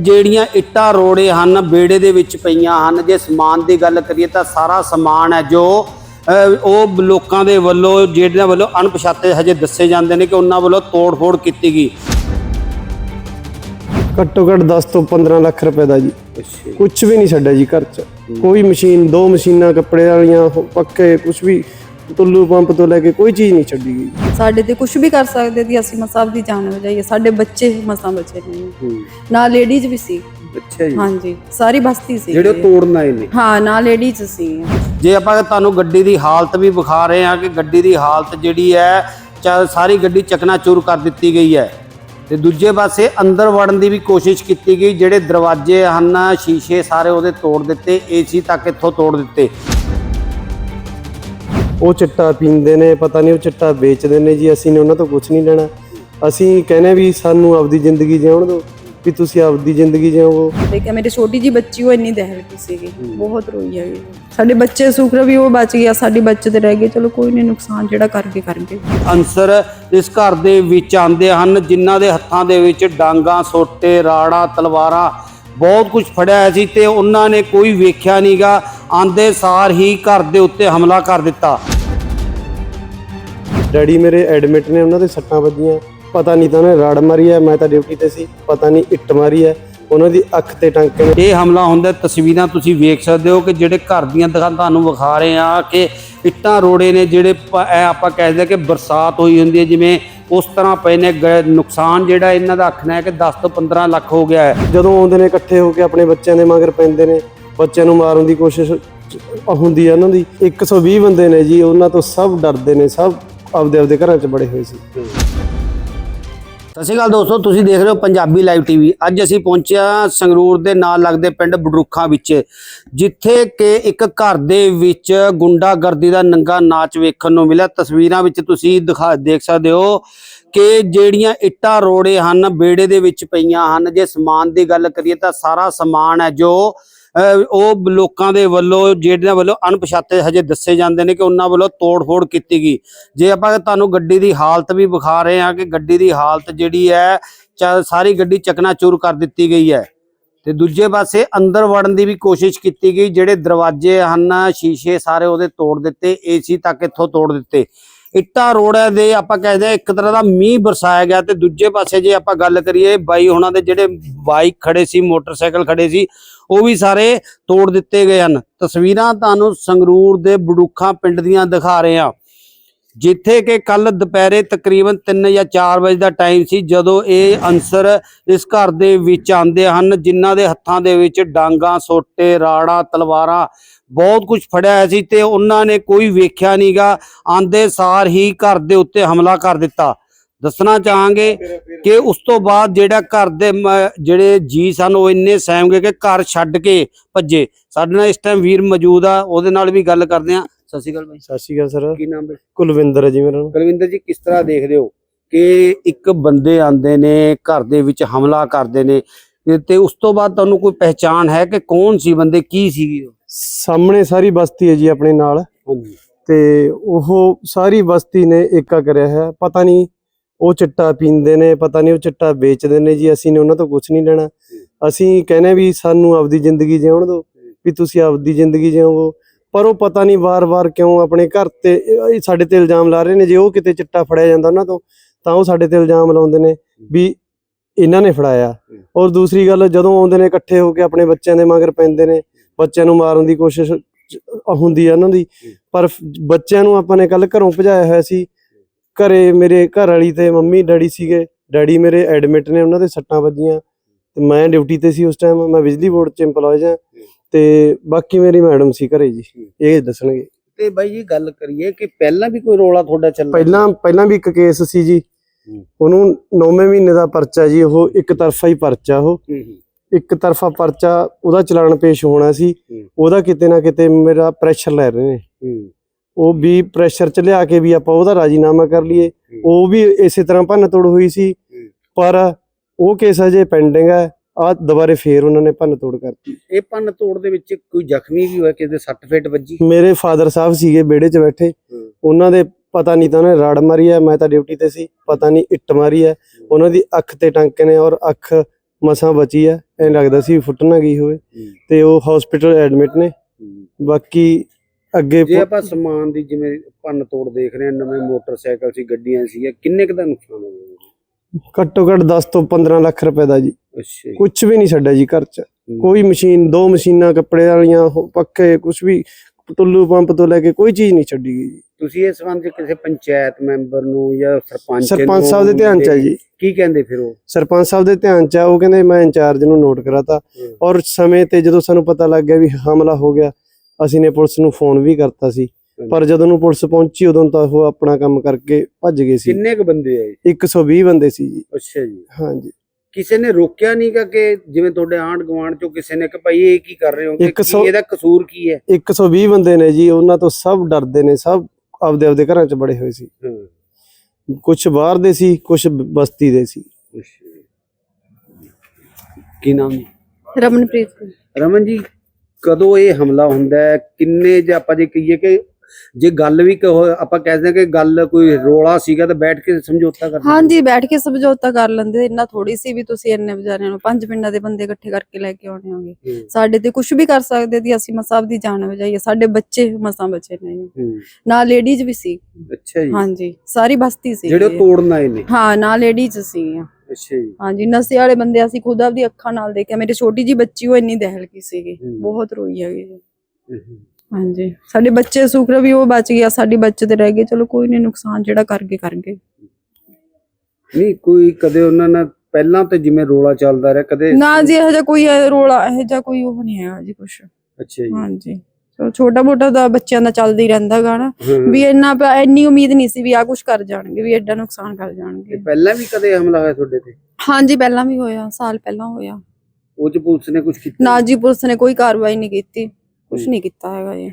ਜਿਹੜੀਆਂ ਇੱਟਾਂ ਰੋੜੇ ਹਨ ਬੇੜੇ ਦੇ ਵਿੱਚ ਪਈਆਂ ਹਨ। ਜੇ ਸਮਾਨ ਦੀ ਗੱਲ ਕਰੀਏ ਤਾਂ ਸਾਰਾ ਸਮਾਨ ਹੈ ਜੋ ਉਹ ਲੋਕਾਂ ਦੇ ਵੱਲੋਂ ਜਿਹੜਿਆਂ ਵੱਲੋਂ ਅਣਪਛਾਤੇ ਹਜੇ ਦੱਸੇ ਜਾਂਦੇ ਨੇ ਕਿ ਉਹਨਾਂ ਵੱਲੋਂ ਤੋੜ-ਫੋੜ ਕੀਤੀ ਗਈ। ਘੱਟੋ ਘੱਟ 10 ਤੋਂ 15 ਲੱਖ ਰੁਪਏ ਦਾ ਜੀ। ਕੁਝ ਵੀ ਨਹੀਂ ਛੱਡਿਆ ਜੀ ਘਰ 'ਚ। ਕੋਈ ਮਸ਼ੀਨ ਦੋ ਮਸ਼ੀਨਾਂ ਕੱਪੜੇ ਵਾਲੀਆਂ ਪੱਕੇ ਕੁਝ ਵੀ। ਟੁੱਲੂ ਪੰਪ ਤੋਂ ਲੈ ਕੇ ਕੋਈ ਚੀਜ਼ ਨਹੀਂ ਛੱਡੀ ਗਈ। ਸਾਡੇ ਤੇ ਕੁਝ ਵੀ ਕਰ ਸਕਦੇ ਸੀ ਅਸੀਂ ਮਸਾਬ ਦੀ ਜਾਨ ਬਚਾਈਏ। ਸਾਡੇ ਬੱਚੇ ਮਸਾਂ ਬਚੇ ਨੇ। ਨਾ ਲੇਡੀਜ਼ ਵੀ ਸੀ। ਅੱਛਾ ਜੀ। ਹਾਂਜੀ ਸਾਰੀ ਬਸਤੀ ਸੀ। ਜਿਹੜੇ ਤੋੜਨ ਆਏ ਨੇ। ਹਾਂ ਨਾ ਲੇਡੀਜ਼ ਸੀ। ਜੇ ਆਪਾਂ ਤੁਹਾਨੂੰ ਗੱਡੀ ਦੀ ਹਾਲਤ ਵੀ ਵਿਖਾ ਰਹੇ ਹਾਂ ਕਿ ਗੱਡੀ ਦੀ ਹਾਲਤ ਜਿਹੜੀ ਹੈ ਸਾਰੀ ਗੱਡੀ ਚਕਨਾਚੂਰ ਕਰ ਦਿੱਤੀ ਗਈ ਹੈ। ਤੇ ਦੂਜੇ ਪਾਸੇ ਅੰਦਰ ਵੜਨ ਦੀ ਵੀ ਕੋਸ਼ਿਸ਼ ਕੀਤੀ ਗਈ ਜਿਹੜੇ ਦਰਵਾਜ਼ੇ ਹਨ ਸ਼ੀਸ਼ੇ ਸਾਰੇ ਉਹਦੇ ਤੋੜ ਦਿੱਤੇ ਏਸੀ ਤੱਕ ਇੱਥੋਂ ਤੋੜ ਦਿੱਤੇ। ਉਹ ਚਿੱਟਾ ਪੀਂਦੇ ਨੇ ਪਤਾ ਨਹੀਂ ਉਹ ਚਿੱਟਾ ਵੇਚਦੇ ਨੇ ਜੀ ਅਸੀਂ ਨੇ ਉਹਨਾਂ ਤੋਂ ਕੁਝ ਨਹੀਂ ਲੈਣਾ। ਅਸੀਂ ਕਹਿੰਦੇ ਵੀ ਸਾਨੂੰ ਆਪਦੀ ਜ਼ਿੰਦਗੀ ਜਿਉਣ ਦਿਓ ਵੀ ਤੁਸੀਂ ਆਪਦੀ ਜ਼ਿੰਦਗੀ ਜਿਉਓ ਦੇਖਿਆ ਮੇਰੀ ਛੋਟੀ ਜੀ ਬੱਚੀ ਉਹ ਇੰਨੀ ਦਹਿਲ ਕੀ ਸੀਗੀ ਬਹੁਤ ਰੋਈ ਹੈਗੀ ਸਾਡੇ ਬੱਚੇ ਸੁਖਰ ਵੀ ਉਹ ਬਚ ਗਿਆ ਸਾਡੀ ਬੱਚਤ ਰਹਿ ਗਈ ਚਲੋ ਕੋਈ ਨਹੀਂ ਨੁਕਸਾਨ ਜਿਹੜਾ ਕਰਕੇ ਕਰ ਗਏ ਅਨਸਰ ਇਸ ਘਰ ਦੇ ਵਿੱਚ ਆਉਂਦੇ ਹਨ ਜਿਨ੍ਹਾਂ ਦੇ ਹੱਥਾਂ ਦੇ ਵਿੱਚ ਡਾਂਗਾ ਸੋਟੇ ਰਾੜਾ ਤਲਵਾਰਾਂ ਬਹੁਤ ਕੁਝ ਫੜਿਆ ਹੋਇਆ ਸੀ ਤੇ ਉਹਨਾਂ ਨੇ ਕੋਈ ਵੇਖਿਆ ਨਹੀਂਗਾ। ਆਂਦੇ ਸਾਰ ਹੀ ਘਰ ਦੇ ਉੱਤੇ ਹਮਲਾ ਕਰ ਦਿੱਤਾ। ਡੈਡੀ ਮੇਰੇ ਐਡਮਿਟ ਨੇ ਉਹਨਾਂ ਦੇ ਸੱਟਾਂ ਵੱਜੀਆਂ। ਪਤਾ ਨਹੀਂ ਤਾਂ ਉਹਨੇ ਰਾੜ ਮਾਰੀ ਹੈ ਮੈਂ ਤਾਂ ਡਿਊਟੀ ਤੇ ਸੀ। ਪਤਾ ਨਹੀਂ ਇੱਟ ਮਾਰੀ ਹੈ। ਉਹਨਾਂ ਦੀ ਅੱਖ ਤੇ ਟਾਂਕੇ ਨੇ। ਇਹ ਹਮਲਾ ਹੁੰਦਾ ਤਸਵੀਰਾਂ ਤੁਸੀਂ ਵੇਖ ਸਕਦੇ ਹੋ ਕਿ ਜਿਹੜੇ ਘਰ ਦੀਆਂ ਦਿਖਾ ਤੁਹਾਨੂੰ ਵਿਖਾ ਰਹੇ ਆ ਕਿ ਇੱਟਾਂ ਰੋੜੇ ਨੇ ਜਿਹੜੇ ਆਪਾਂ ਕਹਿੰਦੇ ਆ ਕਿ ਬਰਸਾਤ ਹੋਈ ਹੁੰਦੀ ਹੈ ਜਿਵੇਂ ਉਸ ਤਰ੍ਹਾਂ ਪਏ ਨੇ ਗ- ਨੁਕਸਾਨ ਜਿਹੜਾ ਇਹਨਾਂ ਦਾ ਆਖਣਾ ਹੈ ਕਿ 10 ਤੋਂ 15 ਲੱਖ ਹੋ ਗਿਆ ਹੈ। ਜਦੋਂ ਆਉਂਦੇ ਨੇ ਇਕੱਠੇ ਹੋ ਕੇ ਆਪਣੇ ਬੱਚਿਆਂ ਦੇ ਮਗਰ ਪੈਂਦੇ ਨੇ, ਬੱਚਿਆਂ ਨੂੰ ਮਾਰਨ ਦੀ ਕੋਸ਼ਿਸ਼ ਚ- ਹੁੰਦੀ ਹੈ ਉਹਨਾਂ ਦੀ। 120 ਬੰਦੇ ਨੇ ਜੀ, ਉਹਨਾਂ ਤੋਂ ਸਭ ਡਰਦੇ ਨੇ, ਸਭ ਆਪਦੇ ਆਪਦੇ ਘਰਾਂ 'ਚ ਬੜੇ ਹੋਏ ਸੀ। ਸਤਿ ਸ਼੍ਰੀ ਅਕਾਲ ਦੋਸਤੋ, ਤੁਸੀਂ ਦੇਖ ਰਹੇ ਹੋ ਪੰਜਾਬੀ ਲਾਈਵ ਟੀਵੀ ਅੱਜ ਅਸੀਂ ਪਹੁੰਚਿਆ ਸੰਗਰੂਰ ਦੇ ਨਾਲ ਲੱਗਦੇ ਪਿੰਡ ਬਡਰੁੱਖਾਂ ਵਿੱਚ, ਜਿੱਥੇ ਕਿ ਇੱਕ ਘਰ ਦੇ ਵਿੱਚ ਗੁੰਡਾਗਰਦੀ ਦਾ ਨੰਗਾ ਨਾਚ ਵੇਖਣ ਨੂੰ ਮਿਲਿਆ। ਤਸਵੀਰਾਂ ਵਿੱਚ ਤੁਸੀਂ ਦਿਖਾ, ਦੇਖ ਸਕਦੇ ਹੋ ਕਿ ਜਿਹੜੀਆਂ ਇੱਟਾਂ ਰੋੜੇ ਹਨ, ਬੇੜੇ ਦੇ ਵਿੱਚ ਪਈਆਂ ਹਨ। ਜੇ ਸਮਾਨ ਦੀ ਗੱਲ ਕਰੀਏ ਤਾਂ ਸਾਰਾ ਸਮਾਨ ਹੈ ਜੋ ਉਹ ਲੋਕਾਂ ਦੇ ਵੱਲੋਂ, ਜਿਹੜਿਆਂ ਵੱਲੋਂ ਅਣਪਛਾਤੇ ਹਜੇ ਦੱਸੇ ਜਾਂਦੇ ਨੇ ਕਿ ਉਹਨਾਂ ਵੱਲੋਂ ਤੋੜ-ਫੋੜ ਕੀਤੀ ਗਈ। ਜੇ ਆਪਾਂ ਤੁਹਾਨੂੰ ਗੱਡੀ ਦੀ ਹਾਲਤ ਵੀ ਵਿਖਾ ਰਹੇ ਹਾਂ ਕਿ ਗੱਡੀ ਦੀ ਹਾਲਤ ਜਿਹੜੀ ਹੈ, ਚਾ- ਸਾਰੀ ਗੱਡੀ ਚਕਨਾਚੂਰ ਕਰ ਦਿੱਤੀ ਗਈ ਹੈ। ਤੇ ਦੂਜੇ ਪਾਸੇ ਅੰਦਰ ਵੜਨ ਦੀ ਵੀ ਕੋਸ਼ਿਸ਼ ਕੀਤੀ ਗਈ, ਜਿਹੜੇ ਦਰਵਾਜ਼ੇ ਹਨ, ਸ਼ੀਸ਼ੇ ਸਾਰੇ ਉਹਦੇ ਤੋੜ ਦਿੱਤੇ, ਏਸੀ ਤੱਕ ਇੱਥੋਂ ਤੋੜ ਦਿੱਤੇ। ਇੱਟਾਂ ਰੋੜਿਆਂ ਦੇ ਆਪਾਂ ਕਹਿੰਦੇ ਇੱਕ ਤਰ੍ਹਾਂ ਦਾ ਮੀਂਹ ਬਰਸਾਇਆ ਗਿਆ ਤੇ ਦੂਜੇ ਪਾਸੇ ਜੇ ਆਪਾਂ ਗੱਲ ਕਰੀਏ ਬਾਈ ਉਹਨਾਂ ਦੇ ਜਿਹੜੇ ਬਾਈਕ ਖੜੇ ਸੀ, ਮੋਟਰਸਾਈਕਲ ਖੜੇ ਸੀ, ਉਹ ਵੀ ਸਾਰੇ ਤੋੜ ਦਿੱਤੇ ਗਏ ਹਨ। ਤਸਵੀਰਾਂ ਤੁਹਾਨੂੰ ਸੰਗਰੂਰ ਦੇ ਬੜੂਖਾਂ ਪਿੰਡ ਦੀਆਂ ਦਿਖਾ ਰਹੇ ਹਾਂ। ਜਿੱਥੇ ਕਿ ਕੱਲ ਦੁਪਹਿਰੇ ਤਕਰੀਬਨ 3 ਜਾਂ 4 ਵਜੇ ਦਾ ਟਾਈਮ ਸੀ, ਜਦੋਂ ਇਹ ਅਨਸਰ ਇਸ ਘਰ ਦੇ ਵਿੱਚ ਆਉਂਦੇ ਹਨ, ਜਿਨ੍ਹਾਂ ਦੇ ਹੱਥਾਂ ਦੇ ਵਿੱਚ ਡਾਂਗਾ, ਸੋਟੇ ਰਾੜਾ ਤਲਵਾਰਾਂ ਬਹੁਤ ਕੁਝ ਫੜਿਆ ਸੀ ਤੇ ਉਹਨਾਂ ਨੇ ਕੋਈ ਵੇਖਿਆ ਨਹੀਂਗਾ। ਆਂਦੇ ਸਾਰ ਹੀ ਘਰ ਦੇ ਉੱਤੇ ਹਮਲਾ ਕਰ ਦਿੱਤਾ। ਦੱਸਣਾ ਚਾਹਾਂਗੇ ਕਿ ਉਸ ਤੋਂ ਬਾਅਦ ਜਿਹੜਾ ਘਰ ਦੇ ਜਿਹੜੇ ਜੀ ਸਨ ਉਹ ਇੰਨੇ ਸਹਿਮ ਗਏ ਕਿ ਘਰ ਛੱਡ ਕੇ ਭੱਜੇ। ਸਾਡੇ ਨਾਲ ਇਸ ਟਾਈਮ ਵੀਰ ਮੌਜੂਦ ਆ ਉਹਦੇ ਨਾਲ ਵੀ ਗੱਲ ਕਰਦੇ ਆ। ਸਤਿ ਸ਼੍ਰੀ ਅਕਾਲ ਬਾਈ। ਸਤਿ ਸ਼੍ਰੀ ਅਕਾਲ ਸਰ। ਕੀ ਨਾਮ ਹੈ ਕੁਲਵਿੰਦਰ ਹੈ ਜੀ ਮੇਰਾ ਨਾਮ। ਕੁਲਵਿੰਦਰ ਜੀ ਕਿਸ ਤਰ੍ਹਾਂ ਦੇਖਦੇ ਹੋ ਕਿ ਇੱਕ ਬੰਦੇ ਆਂਦੇ ਨੇ ਘਰ ਦੇ ਵਿੱਚ ਹਮਲਾ ਕਰਦੇ ਨੇ ਤੇ- ਤੇ ਉਸ ਤੋਂ ਬਾਅਦ ਤੁਹਾਨੂੰ ਕੋਈ ਪਹਿਚਾਣ ਹੈ ਕਿ ਕੌਣ ਸੀ ਬੰਦੇ ਕੀ ਸੀਗੀ ਉਹ? ਸਾਹਮਣੇ ਸਾਰੀ ਬਸਤੀ ਹੈ ਜੀ ਆਪਣੇ ਨਾਲ। ਹਾਂਜੀ। ਤੇ ਉਹ ਸਾਰੀ ਬਸਤੀ ਨੇ ਏਕਾ ਕਰਿਆ ਹੈ। ਪਤਾ ਨਹੀਂ ਉਹ ਚਿੱਟਾ ਪੀਂਦੇ ਨੇ ਪਤਾ ਨਹੀਂ ਉਹ ਚਿੱਟਾ ਵੇਚਦੇ ਨੇ ਜੀ। ਅਸੀਂ ਨੇ ਉਹਨਾਂ ਤੋਂ ਕੁਝ ਨਹੀਂ ਲੈਣਾ। ਅਸੀਂ ਕਹਿੰਦੇ ਵੀ ਸਾਨੂੰ ਆਪਦੀ ਜ਼ਿੰਦਗੀ ਜਿਉਣ ਦਿਓ ਵੀ ਤੁਸੀਂ ਆਪਦੀ ਜ਼ਿੰਦਗੀ ਜਿਉਵੋ। ਪਰ ਉਹ ਪਤਾ ਨਹੀਂ ਵਾਰ-ਵਾਰ ਕਿਉਂ ਆਪਣੇ ਘਰ ਤੇ ਸਾਡੇ ਤੇ ਇਲਜ਼ਾਮ ਲਾ ਰਹੇ ਨੇ। ਜੇ ਉਹ ਕਿਤੇ ਚਿੱਟਾ ਫੜਿਆ ਜਾਂਦਾ ਉਹਨਾਂ ਤੋਂ ਤਾਂ ਉਹ ਸਾਡੇ ਤੇ ਇਲਜ਼ਾਮ ਲਾਉਂਦੇ ਨੇ ਵੀ ਇਹਨਾਂ ਨੇ ਫੜਾਇਆ। ਔਰ ਦੂਸਰੀ ਗੱਲ ਜਦੋਂ ਆਉਂਦੇ ਨੇ ਇਕੱਠੇ ਹੋ ਕੇ ਆਪਣੇ ਬੱਚਿਆਂ ਦੇ ਮਗਰ ਪੈਂਦੇ ਨੇ ਬੱਚਿਆਂ ਨੂੰ ਮਾਰਨ ਦੀ ਕੋਸ਼ਿਸ਼ ਹੁੰਦੀ ਹੈ ਉਹਨਾਂ ਦੀ। ਪਰ ਬੱਚਿਆਂ ਨੂੰ ਆਪਾਂ ਨੇ ਕੱਲ ਘਰੋਂ ਭਜਾਇਆ ਹੋਇਆ ਸੀ। ਘਰੇ ਮੇਰੇ ਘਰ ਵਾਲੀ ਤੇ ਮੰਮੀ ਡੈਡੀ ਸੀਗੇ। ਡੈਡੀ ਮੇਰੇ ਐਡਮਿਟ ਨੇ ਉਹਨਾਂ ਦੇ ਸੱਟਾਂ ਵੱਜੀਆਂ। ਤੇ ਮੈਂ ਡਿਊਟੀ ਤੇ ਸੀ ਉਸ ਟਾਈਮ ਮੈਂ ਬਿਜਲੀ ਬੋਰਡ 'ਚ EMPLOYES ਹਾਂ। ਤੇ ਬਾਕੀ ਮੇਰੀ ਮੈਡਮ ਸੀ ਘਰੇ ਜੀ ਇਹ ਦੱਸਣਗੇ। ਤੇ ਬਾਈ ਜੀ ਗੱਲ ਕਰੀਏ ਕਿ ਪਹਿਲਾਂ ਵੀ ਕੋਈ ਰੋਲਾ ਤੁਹਾਡਾ ਚੱਲ ਪਹਿਲਾਂ ਪਹਿਲਾਂ ਵੀ ਇੱਕ ਕੇਸ ਸੀ ਜੀ। ਉਹਨੂੰ 9ਵੇਂ ਮਹੀਨੇ ਦਾ ਪਰਚਾ ਜੀ ਉਹ ਇੱਕ ਤਰਫਾ ਹੀ ਪਰਚਾ ਉਹ। ਇੱਕ ਤਰਫਾ ਪਰਚਾ ਉਹਦਾ ਚਲਾਨ ਪੇਸ਼ ਹੋਣਾ ਸੀ। ਉਹਦਾ ਕਿਤੇ ਨਾ ਕਿਤੇ ਮੇਰਾ ਪ੍ਰੈਸ਼ਰ ਲੈ ਰਹੇ ਨੇ। ਉਹ ਵੀ ਪ੍ਰੈਸ਼ਰ ਚ ਲਿਆ ਕੇ ਵੀ ਆਪਾਂ ਉਹਦਾ ਰਾਜੀਨਾਮਾ ਕਰ ਲਈਏ। ਉਹ ਵੀ ਇਸੇ ਤਰ੍ਹਾਂ ਭੰਨ ਤੋੜ ਹੋਈ ਸੀ ਪਰ ਉਹ ਕੇਸ ਅਜੇ ਪੈਂਡਿੰਗ ਹੈ। ਆ ਦੁਬਾਰੇ ਫੇਰ ਉਹਨਾਂ ਨੇ ਭੰਨ ਤੋੜ ਕਰਤੀ। ਇਹ ਪੰਨ ਤੋੜ ਦੇ ਵਿੱਚ ਕੋਈ ਜ਼ਖਮੀ ਵੀ ਹੋਇਆ ਕਿਸੇ ਸੱਟ ਫੇਟ ਵੱਜੀ? ਮੇਰੇ ਫਾਦਰ ਸਾਹਿਬ ਸੀਗੇ ਵਿਹੜੇ 'ਚ ਬੈਠੇ। ਉਹਨਾਂ ਦੇ ਪਤਾ ਨਹੀਂ ਤਾਂ ਉਹਨੇ ਰਾੜ ਮਾਰੀ ਹੈ ਮੈਂ ਤਾਂ ਡਿਊਟੀ ਤੇ ਸੀ ਪਤਾ ਨਹੀਂ ਇੱਟ ਮਾਰੀ ਹੈ। ਉਹਨਾਂ ਦੀ ਅੱਖ ਤੇ ਟਾਂਕੇ ਨੇ ਔਰ ਅੱਖ ਮਸਾਂ ਬਚੀ ਹੈ ਐਂ ਲੱਗਦਾ ਸੀ ਫੁੱਟ ਨਾ ਗਈ ਹੋਵੇ। ਤੇ ਉਹ ਹਸਪੀਟਲ ਐਡਮਿਟ ਨੇ। ਬਾਕੀ ਅੱਗੇ ਜੇ ਆਪਾਂ ਸਮਾਨ ਦੀ ਜਿਵੇਂ ਭੰਨ ਤੋੜ ਦੇਖ ਰਹੇ ਹਾਂ ਨਵੇਂ ਮੋਟਰਸਾਈਕਲ ਸੀ ਗੱਡੀਆਂ ਸੀ ਕਿੰਨੇ ਕੁ ਦਾ ਨੁਕਸਾਨ ਹੋ ਗਿਆ? ਘੱਟੋ ਘੱਟ 10 ਤੋਂ 15 ਲੱਖ ਰੁਪਏ ਦਾ ਜੀ। ਕੁਝ ਵੀ ਨਹੀਂ ਛੱਡਿਆ ਜੀ ਘਰ 'ਚ। ਕੋਈ ਮਸ਼ੀਨ ਦੋ ਮਸ਼ੀਨਾਂ ਕੱਪੜੇ ਵਾਲੀਆਂ ਪੱਖੇ ਕੁਝ ਵੀ ਟੁੱਲੂ ਪੰਪ ਤੋਂ ਲੈ ਕੇ ਕੋਈ ਚੀਜ਼ ਨਹੀਂ ਛੱਡੀ ਗਈ ਜੀ। ਤੁਸੀਂ ਇਸ ਸੰਬੰਧ 'ਚ ਕਿਸੇ ਪੰਚਾਇਤ ਮੈਂਬਰ ਨੂੰ ਜਾਂ ਸਰਪੰਚ ਸਰਪੰਚ ਨੂੰ ਸਾਹਿਬ ਦੇ ਧਿਆਨ 'ਚ ਹੈ ਜੀ। ਕੀ ਕਹਿੰਦੇ ਫਿਰ ਉਹ? ਸਰਪੰਚ ਸਾਹਿਬ ਦੇ ਧਿਆਨ 'ਚ ਆ ਉਹ ਕਹਿੰਦੇ ਮੈਂ ਇੰਚਾਰਜ ਨੂੰ ਨੋਟ ਕਰਾਤਾ। ਔਰ ਸਮੇਂ ਤੇ ਜਦੋਂ ਸਾਨੂੰ ਪਤਾ ਲੱਗ ਗਿਆ ਵੀ ਹਮਲਾ ਹੋ ਗਿਆ ਅਸੀਂ ਨੇ ਪੁਲਿਸ ਨੂੰ ਫੋਨ ਵੀ ਕਰਤਾ ਸੀ। ਪਰ ਜਦੋਂ ਨੂੰ ਪੁਲਿਸ ਪਹੁੰਚੀ ਉਦੋਂ ਤਾਂ ਉਹ ਆਪਣਾ ਕੰਮ ਕਰਕੇ ਭੱਜ ਗਏ ਸੀ। ਕਿੰਨੇ ਕੁ ਬੰਦੇ ਆਏ 120 ਬੰਦੇ ਸੀ ਜੀ। ਅੱਛਾ ਜੀ। ਹਾਂਜੀ। ਕਿਸੇ ਨੇ ਰੋਕਿਆ ਨਹੀਂ ਗਾ ਕਿ ਜਿਵੇਂ ਤੁਹਾਡੇ ਆਂਢ ਗੁਆਂਢ ਚੋਂ ਕਿਸੇ ਨੇ ਕਿ ਭਾਈ ਇਹ ਕੀ ਕਰ ਰਹੇ ਹੋ ਕਿ ਕੀ ਇਹਦਾ ਕਸੂਰ ਕੀ ਹੈ? 120 ਬੰਦੇ ਨੇ ਜੀ ਉਹਨਾਂ ਤੋਂ ਸਭ ਡਰਦੇ ਨੇ ਸਭ ਆਪਦੇ ਆਪਦੇ ਘਰਾਂ 'ਚ ਬੜੇ ਹੋਏ ਸੀ। ਹਾਂ। ਕੁਝ ਬਾਹਰ ਦੇ ਸੀ ਕੁਝ ਬਸਤੀ ਦੇ ਸੀ। ਕੀ ਨਾਮ ਰਮਨਪ੍ਰੀਤ। ਰਮਨ ਜੀ ਕਦੋਂ ਇਹ ਹਮਲਾ ਹੁੰਦਾ ਹੈ? ਕਿੰਨੇ ਜੇ ਆਪਾਂ ਜੇ ਕਹੀਏ ਕਿ ਜੇ ਗੱਲ ਵੀ ਕਹੋ ਆਪਾਂ ਕਹਿੰਦੇ ਕਿ ਗੱਲ ਕੋਈ ਰੋਲਾ ਸੀਗਾ ਤਾਂ ਬੈਠ ਕੇ ਸਮਝੌਤਾ ਕਰਨਾ ਹਾਂਜੀ ਬੈਠ ਕੇ ਸਮਝੌਤਾ ਕਰ ਲੈਂਦੇ। ਇੰਨਾ ਥੋੜੀ ਸੀ ਵੀ ਤੁਸੀਂ ਇੰਨੇ ਵਿਚਾਰਿਆਂ ਨੂੰ ਪੰਜ ਪਿੰਡਾਂ ਦੇ ਬੰਦੇ ਇਕੱਠੇ ਕਰਕੇ ਲੈ ਕੇ ਆਉਣੇ ਹੋਗੇ। ਸਾਡੇ ਤੇ ਕੁਝ ਵੀ ਕਰ ਸਕਦੇ ਦੀ ਅਸੀਂ ਮਸਾਂ ਦੀ ਜਾਨ ਬਚਾਈਏ। ਸਾਡੇ ਬੱਚੇ ਮਸਾਂ ਬਚੇ ਨੇ। ਨਾਲ ਲੇਡੀਜ਼ ਵੀ ਸੀ। ਅੱਛਾ ਜੀ। ਹਾਂਜੀ ਸਾਰੀ ਬਸਤੀ ਸੀ। ਜਿਹੜੇ ਤੋੜਨ ਆਏ ਨੇ ਹਾਂ ਨਾਲ ਲੇਡੀਜ਼ ਸੀ। ਅੱਛਾ ਜੀ। ਹਾਂਜੀ ਨਸ਼ੇ ਵਾਲੇ ਬੰਦੇ ਅਸੀਂ ਖੁਦ ਆਪਦੀ ਅੱਖਾਂ ਨਾਲ ਦੇਖਿਆ। ਮੇਰੀ ਛੋਟੀ ਜੀ ਬੱਚੀ ਉਹ ਇੰਨੀ ਦਹਿਲ ਗਈ ਸੀਗੀ। ਬਹੁਤ ਰੋਈ ਹੈਗੀ। ਹਾਂਜੀ। ਸਾਡੇ ਬੱਚੇ ਸੁਖਰ ਵੀ ਉਹ ਬਚ ਗਿਆ ਸਾਡੀ ਬੱਚੇ ਤੇ ਰਹਿ ਗਏ ਚਲੋ ਕੋਈ ਨਹੀਂ ਨੁਕਸਾਨ ਜਿਹੜਾ ਕਰ ਗਏ ਕਰ ਗਏ ਨਹੀਂ ਕੋਈ ਕਦੇ ਉਹਨਾਂ ਨਾਲ ਪਹਿਲਾਂ ਤੇ ਜਿਵੇਂ ਰੋਲਾ ਚੱਲਦਾ ਰਿਹਾ ਕਦੇ ਨਾ ਜੀ ਇਹੋ ਜਿਹਾ ਕੋਈ ਇਹ ਰੋਲਾ ਇਹੋ ਜਿਹਾ ਕੋਈ ਉਹ ਨਹੀਂ ਹੈਗਾ ਜੀ ਕੁਛ। ਅੱਛਾ ਜੀ। ਹਾਂਜੀ। ਚਲੋ ਛੋਟਾ ਮੋਟਾ ਦਾ ਬੱਚਿਆਂ ਦਾ ਚੱਲਦਾ ਹੀ ਰਹਿੰਦਾ ਗਾ ਨਾ। ਹਾਂ, ਵੀ ਇੰਨਾ ਪ- ਇੰਨੀ ਉਮੀਦ ਨਹੀਂ ਸੀ ਵੀ ਆ ਕੁਛ ਕਰ ਜਾਣਗੇ ਵੀ ਐਡਾ ਨੁਕਸਾਨ ਕਰ ਤੇ ਜਾਣਗੇ ਪਹਿਲਾਂ ਵੀ ਕਦੇ ਹਮਲਾ ਹੋਇਆ ਤੁਹਾਡੇ ਤੇ? ਹਾਂਜੀ ਪਹਿਲਾਂ ਵੀ ਹੋਇਆ ਸਾਲ ਪਹਿਲਾਂ ਹੋਇਆ। ਉਹ ਚ ਪੁਲਿਸ ਨੇ ਕੁਝ ਕੀਤਾ? ਨਾ ਜੀ ਪੁਲਿਸ ਨੇ ਕੋਈ ਕਾਰਵਾਈ ਨਹੀਂ ਕੀਤੀ। ਕੁਛ ਨਹੀਂ ਕੀਤਾ ਹੈਗਾ ਜੀ।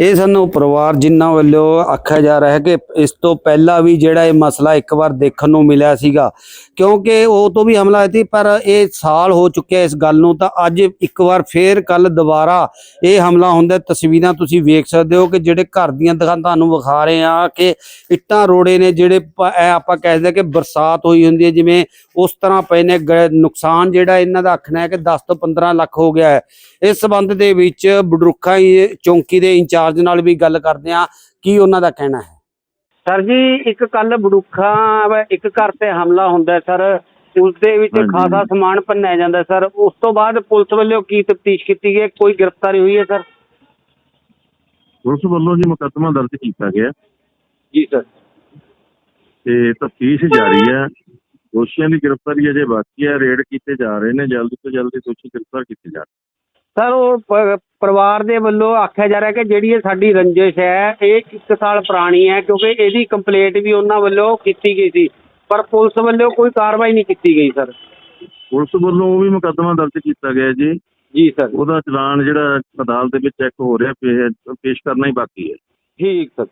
ਇਹ ਸਾਨੂੰ ਪਰਿਵਾਰ ਜਿਨ੍ਹਾਂ ਵੱਲੋਂ ਆਖਿਆ ਜਾ ਰਿਹਾ ਹੈ ਕਿ ਇਸ ਤੋਂ ਪਹਿਲਾਂ ਵੀ ਜਿਹੜਾ ਇਹ ਮਸਲਾ ਇੱਕ ਵਾਰ ਦੇਖਣ ਨੂੰ ਮਿਲਿਆ ਸੀਗਾ, ਕਿਉਂਕਿ ਉਹ ਤੋਂ ਵੀ ਹਮਲਾ ਹੋਇਆ ਸੀ, ਪਰ ਇਹ ਸਾਲ ਹੋ ਚੁੱਕਿਆ ਇਸ ਗੱਲ ਨੂੰ, ਤਾਂ ਅੱਜ ਇੱਕ ਵਾਰ ਫੇਰ ਕੱਲ ਦੁਬਾਰਾ ਇਹ ਹਮਲਾ ਹੁੰਦਾ ਤਸਵੀਰਾਂ ਤੁਸੀਂ ਵੇਖ ਸਕਦੇ ਹੋ ਕਿ ਜਿਹੜੇ ਘਰ ਦੀਆਂ ਦੁਕਾਨਾਂ ਤੁਹਾਨੂੰ ਵਿਖਾ ਰਹੇ ਆ ਕਿ ਇੱਟਾਂ ਰੋੜੇ ਨੇ ਜਿਹੜੇ ਪ- ਇਹ ਆਪਾਂ ਕਹਿੰਦੇ ਕਿ ਬਰਸਾਤ ਹੋਈ ਹੁੰਦੀ ਹੈ, ਜਿਵੇਂ ਉਸ ਤਰ੍ਹਾਂ ਪਏ ਨੇ। ਗ- ਨੁਕਸਾਨ ਜਿਹੜਾ ਇਹਨਾਂ ਦਾ ਆਖਣਾ ਹੈ ਕਿ 10 ਤੋਂ 15 ਲੱਖ ਹੋ ਗਿਆ ਹੈ। ਇਸ ਸੰਬੰਧ ਦੇ ਵਿੱਚ ਬਡਰੁੱਖਾ ਹੀ ਚੌਂਕੀ ਦੇ ਇੰਚਾਰਜ ਨਾਲ ਵੀ ਗੱਲ ਕਰਦੇ ਆ ਕੀ ਉਹਨਾਂ ਦਾ ਕਹਿਣਾ ਹੈ? ਸਰ ਜੀ ਇੱਕ ਕੱਲ ਬਡਰੁੱਖਾ ਇੱਕ ਘਰ ਤੇ ਹਮਲਾ ਹੁੰਦਾ ਸਰ। ਉਸ ਦੇ ਵਿੱਚ। ਖਾਸਾ ਸਮਾਨ ਭੰਨਿਆ ਜਾਂਦਾ ਸਰ। ਉਸ ਤੋਂ ਬਾਅਦ ਪੁਲਿਸ ਵੱਲੋਂ ਕੀ ਤਫਤੀਸ਼ ਕੀਤੀ ਗਈ ਹੈ? ਕੋਈ ਗ੍ਰਿਫਤਾਰੀ ਹੋਈ ਹੈ ਸਰ? ਪੁਲਿਸ ਵੱਲੋਂ ਜੀ ਮੁਕੱਦਮਾ ਦਰਜ ਕੀਤਾ ਗਿਆ। ਜੀ ਸਰ। ਤੇ ਤਫਤੀਸ਼ ਜਾਰੀ ਹੈ। ਦੋਸ਼ੀਆਂ ਦੀ ਗ੍ਰਿਫਤਾਰੀ ਅਜੇ ਬਾਕੀ ਹੈ। ਰੇਡ ਕੀਤੇ ਜਾ ਰਹੇ ਨੇ। ਜਲਦੀ ਤੋਂ ਜਲਦੀ ਦੋਸ਼ੀ ਗ੍ਰਿਫਤਾਰ ਕੀਤੇ ਜਾ ਸਰ ਉਹ ਪ- ਪਰਿਵਾਰ ਦੇ ਵੱਲੋਂ ਆਖਿਆ ਜਾ ਰਿਹਾ ਕਿ ਜਿਹੜੀ ਇਹ ਸਾਡੀ ਰੰਜਿਸ਼ ਹੈ ਇਹ 1 ਸਾਲ ਪੁਰਾਣੀ ਹੈ ਕਿਉਂਕਿ ਇਹਦੀ ਕੰਪਲੇਂਟ ਵੀ ਉਹਨਾਂ ਵੱਲੋਂ ਕੀਤੀ ਗਈ ਸੀ ਪਰ ਪੁਲਿਸ ਵੱਲੋਂ ਕੋਈ ਕਾਰਵਾਈ ਨਹੀਂ ਕੀਤੀ ਗਈ ਸਰ। ਪੁਲਿਸ ਵੱਲੋਂ ਉਹ ਵੀ ਮੁਕੱਦਮਾ ਦਰਜ ਕੀਤਾ ਗਿਆ ਜੀ। ਜੀ ਸਰ। ਉਹਦਾ ਚਲਾਨ ਜਿਹੜਾ ਅਦਾਲਤ ਦੇ ਵਿੱਚ ਚੈੱਕ ਹੋ ਰਿਹਾ ਪੇ- ਪੇਸ਼ ਕਰਨਾ ਹੀ ਬਾਕੀ ਹੈ। ਠੀਕ ਸਰ।